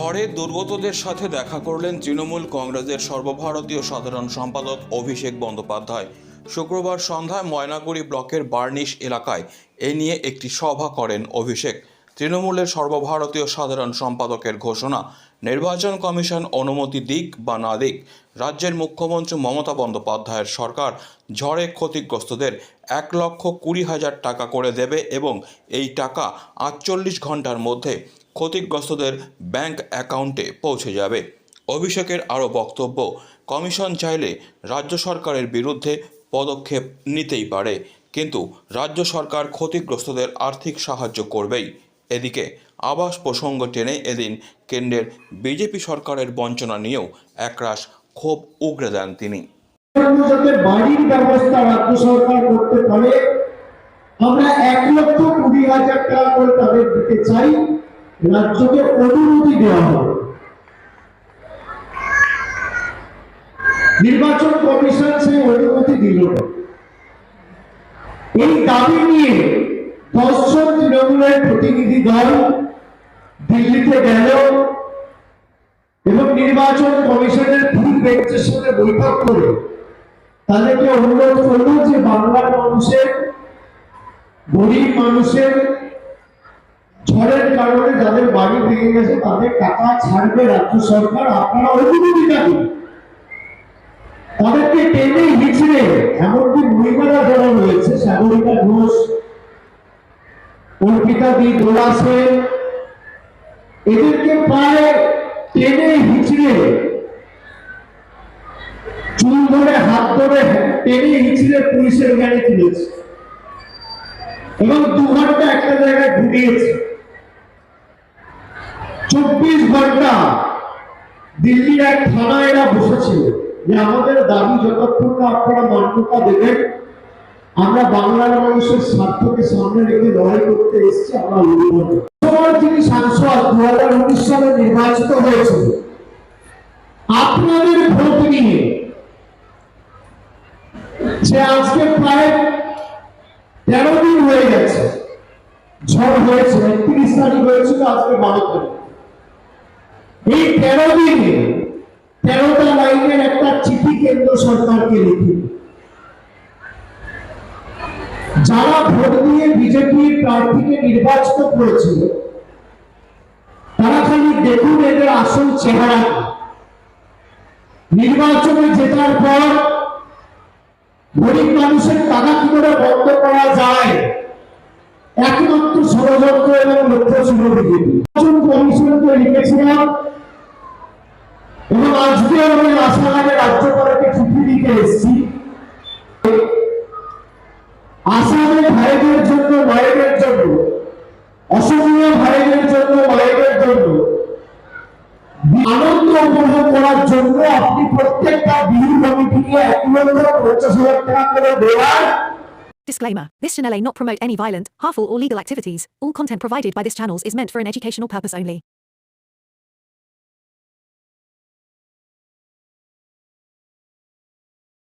ঝড়ে দুর্গতদের সাথে দেখা করলেন তৃণমূল কংগ্রেসের সর্বভারতীয় সাধারণ সম্পাদক অভিষেক বন্দ্যোপাধ্যায়। শুক্রবার সন্ধ্যায় ময়নাগুড়ি ব্লকের বার্নিশ এলাকায় এ নিয়ে একটি সভা করেন অভিষেক। তৃণমূলের সর্বভারতীয় সাধারণ সম্পাদকের ঘোষণা, নির্বাচন কমিশন অনুমতি দিক বা না দিক, রাজ্যের মুখ্যমন্ত্রী মমতা বন্দ্যোপাধ্যায়ের সরকার ঝড়ে ক্ষতিগ্রস্তদের এক লক্ষ কুড়ি হাজার টাকা করে দেবে এবং এই টাকা আটচল্লিশ ঘণ্টার মধ্যে ক্ষতিগ্রস্তদের ব্যাংক অ্যাকাউন্টে পৌঁছে যাবে। অভিষেকের আরও বক্তব্য, কমিশন চাইলে রাজ্য সরকারের বিরুদ্ধে পদক্ষেপ নিতেই পারে, কিন্তু রাজ্য সরকার ক্ষতিগ্রস্তদের আর্থিক সাহায্য করবেই। এদিকে, আবাস প্রসঙ্গ টেনে এদিন কেন্দ্রের বিজেপি সরকারের বঞ্চনা নিয়েও একরাশ ক্ষোভ উগরে দেন তিনি। বাড়ির ব্যবস্থা রাজ্য সরকার করতে পারে। আমরা এক লক্ষ কুড়ি হাজার টাকা করে তাদের দিতে চাই। রাজ্যকে অনুমতি দেওয়া হবে। নির্বাচন কমিশন সেই অনুমতি দিল এই দাবি নিয়ে দশজন তৃণমূলের প্রতিনিধি দল দিল্লিতে গেল এবং নির্বাচন কমিশনের ফুল বেঞ্চের সঙ্গে বৈঠক করে তাদেরকে অনুরোধ করল যে বাংলার মানুষের, গরিব মানুষের ঝড়ের কারণে যাদের বাড়ি ভেঙে গেছে, তাদের টাকা ছাড়বে রাজ্য সরকার। আপনারা অনুমতি দিন তাদেরকে টেনে হিচড়ে, এমনকি মহিলারা যারা রয়েছে, সাগরিকা ঘোষ, অর্পিতা দি দোলা সেন এদেরকে প্রায় টেনে হিচড়ে, চুল ধরে, হাত ধরে টেনে হিচড়ে পুলিশের গাড়ি তুলেছে। এবং দু ঘণ্টা একটা জায়গায় ঘুরিয়েছে। চব্বিশ ঘণ্টা দিল্লির এক থানায় এরা বসেছিল যে আমাদের দাবি যতক্ষণ না আপনারা মান্যতা দেবেন, আমরা বাংলার মানুষের স্বার্থকে সামনে রেখে লড়াই করতে এসেছি, আমরা লড়ব না। তিনি সাংসদ দু হাজার উনিশ সালে নির্বাচিত হয়েছিল আপনাদের ভোট নিয়ে যে আজকে প্রায় তেরো দিন হয়ে গেছে, ঝড় হয়েছে, একত্রিশ তারিখ হয়েছিল আজকে বারো তারিখ এই তেরো দিনে তেরোটা লাইনের একটা চিঠি কেন্দ্র সরকারকে লিখি। যারা ভোট দিয়ে বিজেপির প্রার্থীকে নির্বাচিত করেছিল তারা খালি দেখুন এদের আসল চেহারা। নির্বাচনে জেতার পর গরিব মানুষের টাকা কি করে বন্ধ করা যায়, একমাত্র ষড়যন্ত্র এবং লক্ষ্য ছিল বিজেপি। কমিশনকে লিখেছিলাম এবং আজকে আমি আশাঘাটে রাজ্যপালকে চিঠি দিতে এসেছি আসামের ভাইদের জন্য মায়েদের জন্য অসমীয় ভাইদের জন্য মায়েদের জন্য আনন্দ উপভোগ করার জন্য আপনি প্রত্যেকটা বিহু কমিটিকে এক লক্ষ পঞ্চাশ হাজার টাকা করে দেওয়ার Disclaimer This channel may not promote any violent, harmful, or legal activities. All content provided by this channel is meant for an educational purpose only.